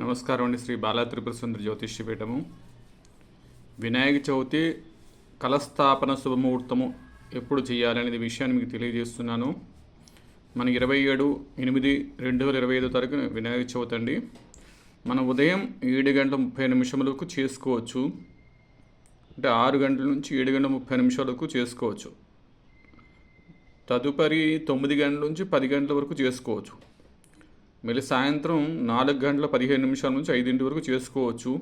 నమస్కారం అండి శ్రీ బాలా త్రిపుర సుందరి జ్యోతిష్యపీఠము వినాయక చవితి కలస్థాపన శుభముహూర్తము ఎప్పుడు చేయాలనేది విషయాన్ని మీకు తెలియజేస్తున్నాను. మన ఇరవై ఏడు ఎనిమిది రెండు వేల ఇరవై ఐదో తారీఖు వినాయక చవితి అండి. మనం ఉదయం ఏడు గంటల ముప్పై నిమిషములకు చేసుకోవచ్చు. అంటే ఆరు గంటల నుంచి ఏడు గంటల ముప్పై నిమిషాలకు చేసుకోవచ్చు. తదుపరి తొమ్మిది గంటల నుంచి పది గంటల వరకు చేసుకోవచ్చు. మళ్ళీ సాయంత్రం నాలుగు గంటల పదిహేను నిమిషాల నుంచి ఐదింటి వరకు చేసుకోవచ్చు.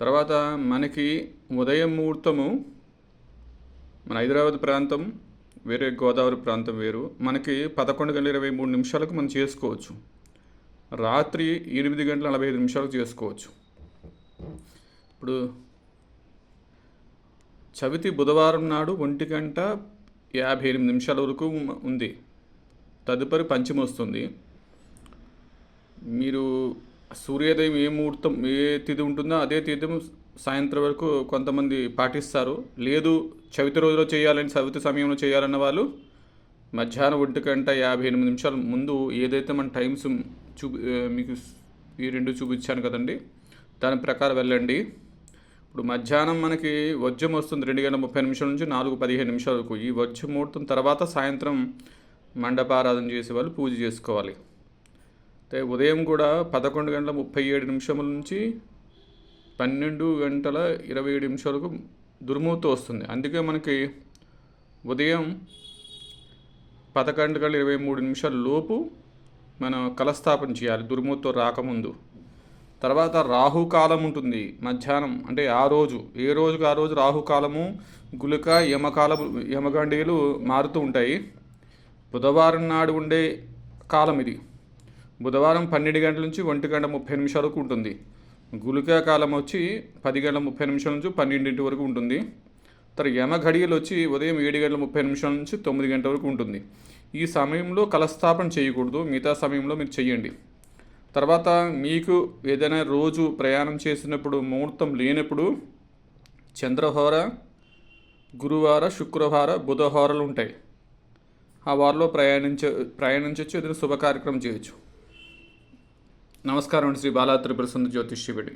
తర్వాత మనకి ఉదయం ముహూర్తము మన హైదరాబాద్ ప్రాంతం వేరే గోదావరి ప్రాంతం వేరు. మనకి పదకొండు గంటల ఇరవై మూడు నిమిషాలకు మనం చేసుకోవచ్చు. రాత్రి ఎనిమిది గంటల నలభై ఐదు నిమిషాలకు చేసుకోవచ్చు. ఇప్పుడు చవితి బుధవారం నాడు ఒంటి గంట యాభై ఎనిమిది నిమిషాల వరకు ఉంది. తదుపరి పంచమి వస్తుంది మీరు సూర్యోదయం ఏ ముహూర్తం ఏ తిథి ఉంటుందో అదే తిథి సాయంత్రం వరకు కొంతమంది పాటిస్తారు. లేదు చవితి రోజులో చేయాలని చవితి సమయంలో చేయాలన్న వాళ్ళు మధ్యాహ్నం ఒంటి గంట యాభై ఎనిమిది నిమిషాల ముందు ఏదైతే మన టైమ్స్ చూపి మీకు ఈ రెండు చూపించాను కదండి దాని ప్రకారం వెళ్ళండి. ఇప్పుడు మధ్యాహ్నం మనకి వజ్రం వస్తుంది రెండు గంటల ముప్పై నిమిషాల నుంచి నాలుగు పదిహేను నిమిషాల వరకు. ఈ వజ్ర ముహూర్తం తర్వాత సాయంత్రం మండపారాధన చేసే వాళ్ళు పూజ చేసుకోవాలి. అయితే ఉదయం కూడా పదకొండు గంటల ముప్పై ఏడు నిమిషముల నుంచి పన్నెండు గంటల ఇరవై ఏడు నిమిషాలకు దుర్ముహూర్తం వస్తుంది. అందుకే మనకి ఉదయం పదకొండు గంటల ఇరవై మూడు నిమిషాల లోపు మనం కలస్థాపన చేయాలి దుర్ముహూర్తం రాకముందు. తర్వాత రాహుకాలం ఉంటుంది మధ్యాహ్నం అంటే ఆ రోజు. ఏ రోజుకు ఆ రోజు రాహుకాలము గులిక యమకాల యమగండీలు మారుతూ ఉంటాయి. బుధవారం నాడు ఉండే కాలం ఇది. బుధవారం పన్నెండు గంటల నుంచి ఒంటి గంట ముప్పై నిమిషాల వరకు ఉంటుంది. గులిక కాలం వచ్చి పది గంటల ముప్పై నిమిషాల నుంచి పన్నెండింటి వరకు ఉంటుంది. తర్వాత యమ ఘడియలు వచ్చి ఉదయం ఏడు గంటల ముప్పై నిమిషాల నుంచి తొమ్మిది గంటల వరకు ఉంటుంది. ఈ సమయంలో కలస్థాపన చేయకూడదు. మిగతా సమయంలో మీరు చెయ్యండి. తర్వాత మీకు ఏదైనా రోజు ప్రయాణం చేసినప్పుడు ముహూర్తం లేనప్పుడు చంద్రహోర గురువార శుక్రవార బుధహోరలు ఉంటాయి. ఆ వారిలో ప్రయాణించ ప్రయాణించవచ్చు ఏదైనా శుభ కార్యక్రమం చేయొచ్చు. నమస్కారం శ్రీ బాలా త్రిపుర సుందర జ్యోతిష్యపడి